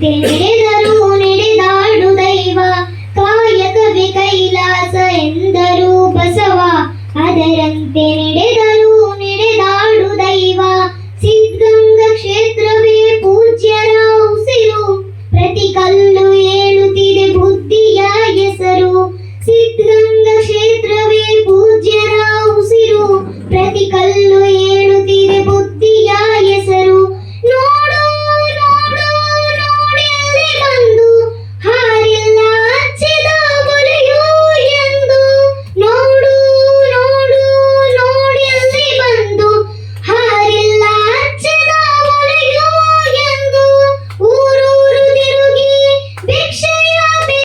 ತೆನೆದರು ನೆನೆದಾಡು ದೈವ? ಕಾಯಕವೇ ಕೈಲಾಸ ಎಂದರು ಬಸವ. ಅದರಂತೆ ನೆನೆದರು ನೆನೆದಾಡು ದೈವ. ಸಿದ್ಧಗಂಗಾ ಕ್ಷೇತ್ರವೇ ಪೂಜ್ಯರ ಉಸಿರು. ಪ್ರತಿ ಕಲ್ಲು ಏಳುತ್ತಿದೆ ಬುದ್ಧಿಯ ಹೆಸರು. ಸಿದ್ಧಗಂಗಾ ಕ್ಷೇತ್ರವೇ ಪೂಜ್ಯರ ಉಸಿರು. ಪ್ರತಿ ಕಲ್ಲು